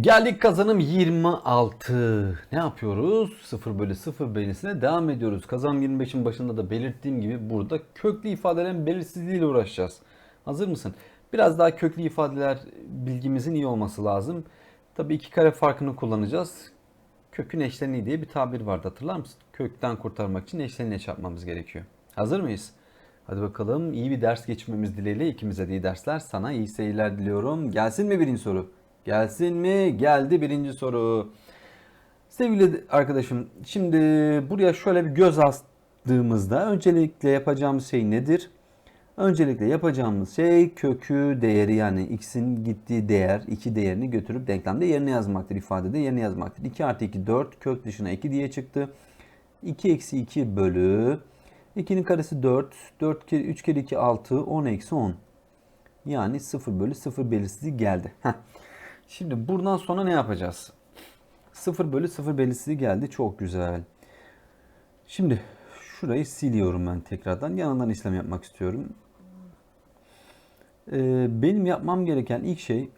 Geldik kazanım 26. Ne yapıyoruz? 0 bölü 0 belisine devam ediyoruz. Kazanım 25'in başında da belirttiğim gibi burada köklü ifadelerin belirsizliğiyle uğraşacağız. Hazır mısın? Biraz daha köklü ifadeler bilgimizin iyi olması lazım. Tabii iki kare farkını kullanacağız. Kökün eşleniği diye bir tabir vardı hatırlar mısın? Kökten kurtarmak için eşleniğe çarpmamız gerekiyor. Hazır mıyız? Hadi bakalım iyi bir ders geçirmemiz dileğiyle ikimize de iyi dersler. Sana iyi seyirler diliyorum. Gelsin mi birinci soru? Gelsin mi? Geldi birinci soru. Sevgili arkadaşım şimdi buraya şöyle bir göz astığımızda öncelikle yapacağımız şey nedir? Öncelikle yapacağımız şey kökü değeri yani x'in gittiği değer, iki değerini götürüp denklemde yerine yazmaktır. ifadede yerine yazmaktır. 2 artı 2 4 kök dışına 2 diye çıktı. 2 eksi 2 bölü 2'nin karesi 4. 4 kere 3 kere 2 6 10 eksi 10. Yani 0 bölü 0 belirsizliği geldi. Heh. Şimdi buradan sonra ne yapacağız? 0 bölü 0 belirsizliği geldi. Çok güzel. Şimdi şurayı siliyorum ben tekrardan. Yanından işlem yapmak istiyorum. Ee, benim yapmam gereken ilk şey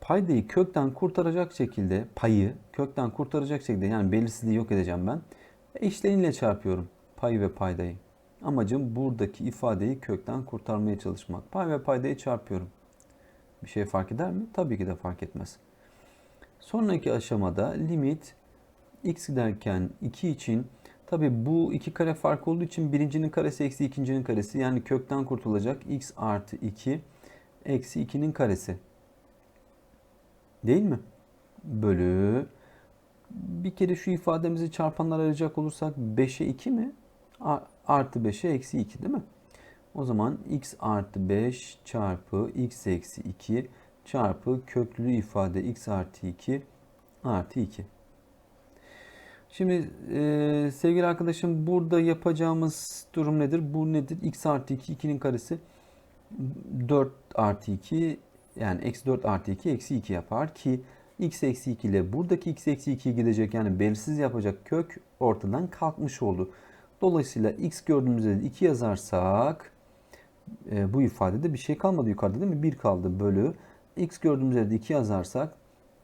paydayı kökten kurtaracak şekilde payı kökten kurtaracak şekilde yani belirsizliği yok edeceğim ben. Eşleniyle çarpıyorum payı ve paydayı. Amacım buradaki ifadeyi kökten kurtarmaya çalışmak. Pay ve paydayı çarpıyorum. Bir şey fark eder mi? Tabii ki de fark etmez. Sonraki aşamada limit x giderken 2 için tabi bu iki kare fark olduğu için birincinin karesi eksi ikincinin karesi yani kökten kurtulacak x artı 2 eksi 2'nin karesi. Değil mi? Bölü bir kere şu ifademizi çarpanlar ayıracak olursak 5'e 2 mi? Artı 5'e eksi 2 değil mi? O zaman x artı 5 çarpı x eksi 2 çarpı köklü ifade x artı 2 artı 2. Şimdi e, sevgili arkadaşım burada yapacağımız durum nedir? Bu nedir? x artı 2 2'nin karesi 4 artı 2 yani eksi 4 artı 2 eksi 2 yapar ki x eksi 2 ile buradaki x eksi 2 gidecek yani belirsiz yapacak kök ortadan kalkmış oldu. Dolayısıyla x gördüğümüzde 2 yazarsak e, bu ifadede bir şey kalmadı yukarıda değil mi? 1 kaldı bölü. x gördüğümüz yerde 2 yazarsak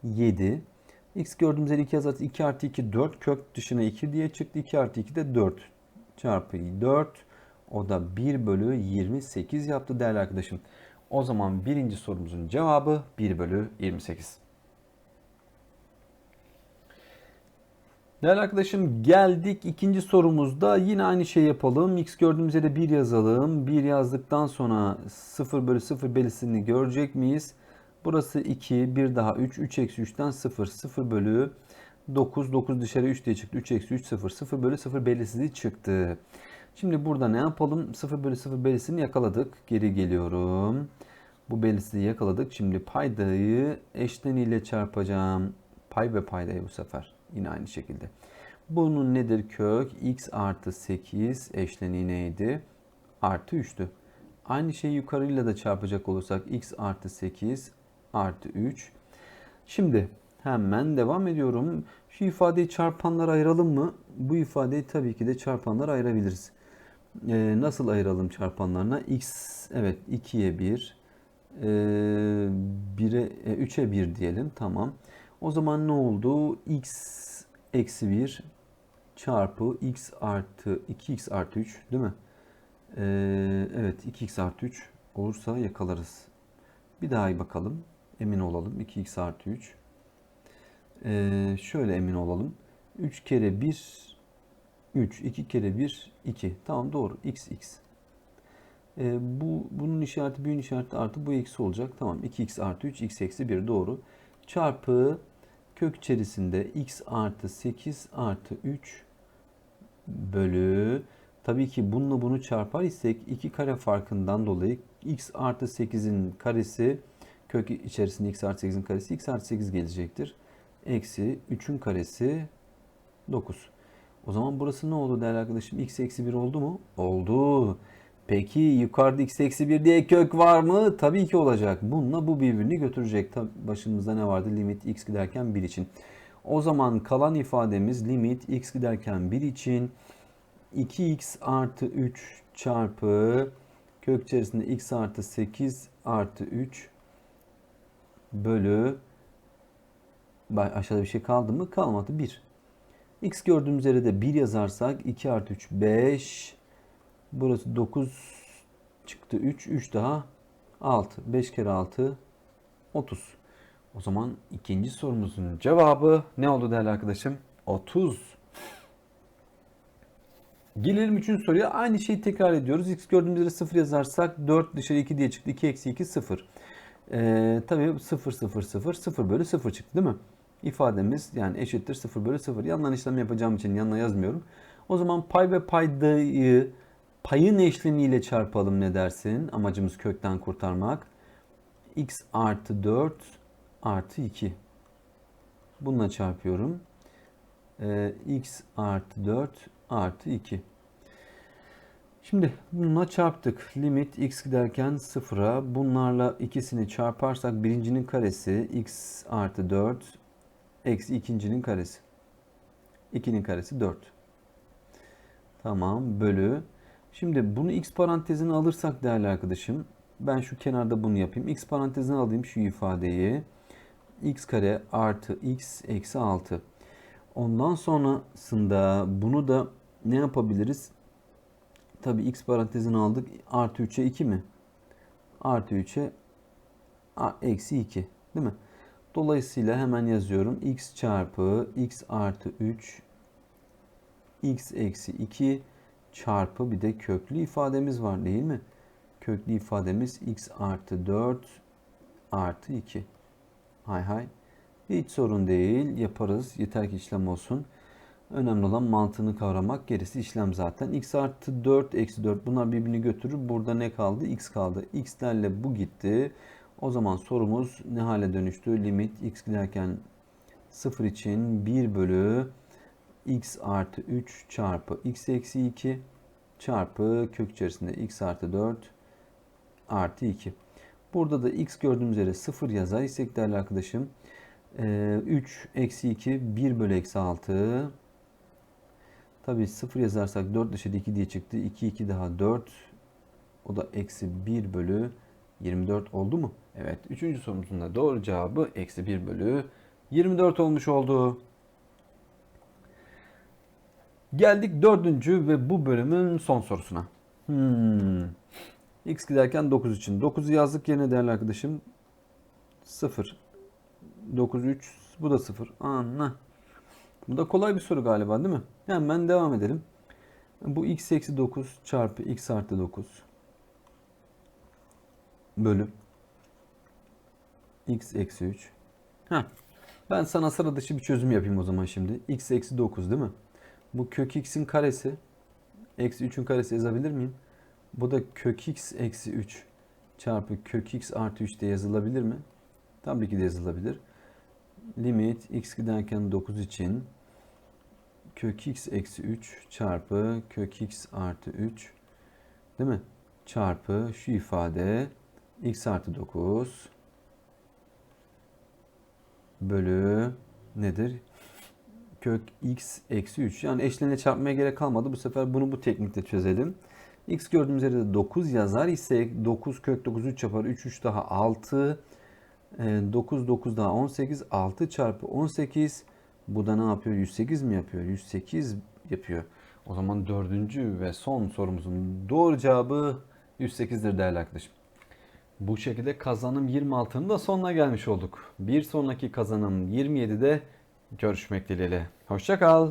7. x gördüğümüz yerde 2 yazarsak 2 artı 2 4 kök dışına 2 diye çıktı. 2 artı 2 de 4 çarpı 4. O da 1 bölü 28 yaptı değerli arkadaşım. O zaman birinci sorumuzun cevabı 1 bölü 28. Değerli arkadaşım geldik ikinci sorumuzda yine aynı şey yapalım. X gördüğümüz yere 1 yazalım. 1 yazdıktan sonra 0 bölü 0 belirsizliğini görecek miyiz? Burası 2, 1 daha 3, 3 eksi 3'ten 0, 0 bölü 9, 9 dışarı 3 diye çıktı. 3 eksi 3, 0, 0 bölü 0 belirsizliği çıktı. Şimdi burada ne yapalım? 0 bölü 0 belirsizliğini yakaladık. Geri geliyorum. Bu belirsizliği yakaladık. Şimdi paydayı eşleniyle çarpacağım. Pay ve paydayı bu sefer. Yine aynı şekilde. Bunun nedir kök? x artı 8 eşleniği neydi? Artı 3'tü. Aynı şeyi yukarıyla da çarpacak olursak x artı 8 artı 3. Şimdi hemen devam ediyorum. Şu ifadeyi çarpanlara ayıralım mı? Bu ifadeyi tabii ki de çarpanlara ayırabiliriz. Ee, nasıl ayıralım çarpanlarına? x evet 2'ye 1, ee, 1'e, 3'e 1 diyelim. Tamam. O zaman ne oldu? x eksi 1 çarpı x artı 2x artı 3 değil mi? Ee, evet 2x artı 3 olursa yakalarız. Bir daha iyi bakalım. Emin olalım. 2x artı 3. Ee, şöyle emin olalım. 3 kere 1 3. 2 kere 1 2. Tamam doğru. x x. Ee, bu bunun işareti büyüğün işareti artı bu eksi olacak. Tamam 2x artı 3 x eksi 1 doğru. Çarpı kök içerisinde x artı 8 artı 3 bölü tabii ki bununla bunu çarpar isek iki kare farkından dolayı x artı 8'in karesi kök içerisinde x artı 8'in karesi x artı 8 gelecektir. Eksi 3'ün karesi 9. O zaman burası ne oldu değerli arkadaşım? x eksi 1 oldu mu? Oldu. Peki yukarıda x eksi 1 diye kök var mı? Tabii ki olacak. Bununla bu birbirini götürecek. Tabii başımızda ne vardı? Limit x giderken 1 için. O zaman kalan ifademiz limit x giderken 1 için 2x artı 3 çarpı kök içerisinde x artı 8 artı 3 bölü Aşağıda bir şey kaldı mı? Kalmadı. 1. X gördüğümüz yere de 1 yazarsak 2 artı 3 5. Burası 9 çıktı 3. 3 daha 6. 5 kere 6 30. O zaman ikinci sorumuzun cevabı ne oldu değerli arkadaşım? 30. Gelelim üçüncü soruya. Aynı şeyi tekrar ediyoruz. X gördüğümüz yere 0 yazarsak 4 dışarı 2 diye çıktı. 2 eksi 2 0. Ee, tabii 0 0 0 0 bölü 0 çıktı değil mi? İfademiz yani eşittir 0 bölü 0. Yandan işlem yapacağım için yanına yazmıyorum. O zaman pay ve paydayı payın eşleniyle çarpalım ne dersin? Amacımız kökten kurtarmak. x artı 4 artı 2. Bununla çarpıyorum. Ee, x artı 4 artı 2. Şimdi bununla çarptık. Limit x giderken sıfıra. Bunlarla ikisini çarparsak birincinin karesi x artı 4 eksi ikincinin karesi. 2'nin karesi 4. Tamam bölü. Şimdi bunu x parantezine alırsak değerli arkadaşım. Ben şu kenarda bunu yapayım. x parantezine alayım şu ifadeyi. x kare artı x eksi 6. Ondan sonrasında bunu da ne yapabiliriz? Tabii x parantezini aldık. Artı 3'e 2 mi? Artı 3'e a- eksi 2. Değil mi? Dolayısıyla hemen yazıyorum. x çarpı x artı 3 x eksi 2 çarpı bir de köklü ifademiz var değil mi? Köklü ifademiz x artı 4 artı 2. Hay hay. Hiç sorun değil. Yaparız. Yeter ki işlem olsun. Önemli olan mantığını kavramak. Gerisi işlem zaten. x artı 4 eksi 4 bunlar birbirini götürür. Burada ne kaldı? x kaldı. x'lerle bu gitti. O zaman sorumuz ne hale dönüştü? Limit x giderken 0 için 1 bölü x artı 3 çarpı x eksi 2 çarpı kök içerisinde x artı 4 artı 2. Burada da x gördüğümüz yere 0 yazar isek değerli arkadaşım. Ee, 3 eksi 2 1 bölü eksi 6 Tabii 0 yazarsak 4 dışarı 2 diye çıktı. 2 2 daha 4 o da eksi 1 bölü 24 oldu mu? Evet. Üçüncü sorumuzun da doğru cevabı eksi 1 bölü 24 olmuş oldu. Geldik dördüncü ve bu bölümün son sorusuna. Hmm. X giderken 9 için. 9'u yazdık yerine değerli arkadaşım. 0. 9, 3. Bu da 0. Anla. Bu da kolay bir soru galiba değil mi? Hemen devam edelim. Bu x eksi 9 çarpı x artı 9 bölü x eksi 3. Heh. Ben sana sıra dışı bir çözüm yapayım o zaman şimdi. x eksi 9 değil mi? Bu kök x'in karesi eksi 3'ün karesi yazabilir miyim? Bu da kök x eksi 3 çarpı kök x artı 3 de yazılabilir mi? Tabii ki de yazılabilir. Limit x giderken 9 için kök x eksi 3 çarpı kök x artı 3 değil mi? Çarpı şu ifade x artı 9 bölü nedir? Kök x eksi 3. Yani eşleniğe çarpmaya gerek kalmadı. Bu sefer bunu bu teknikle çözelim. x gördüğümüz yerde de 9 yazar ise 9 kök 9 3 yapar. 3 3 daha 6. 9 9 daha 18. 6 çarpı 18. Bu da ne yapıyor? 108 mi yapıyor? 108 yapıyor. O zaman dördüncü ve son sorumuzun doğru cevabı 108'dir değerli arkadaşım. Bu şekilde kazanım 26'nın da sonuna gelmiş olduk. Bir sonraki kazanım 27'de görüşmek dileğiyle. Hoşça kal.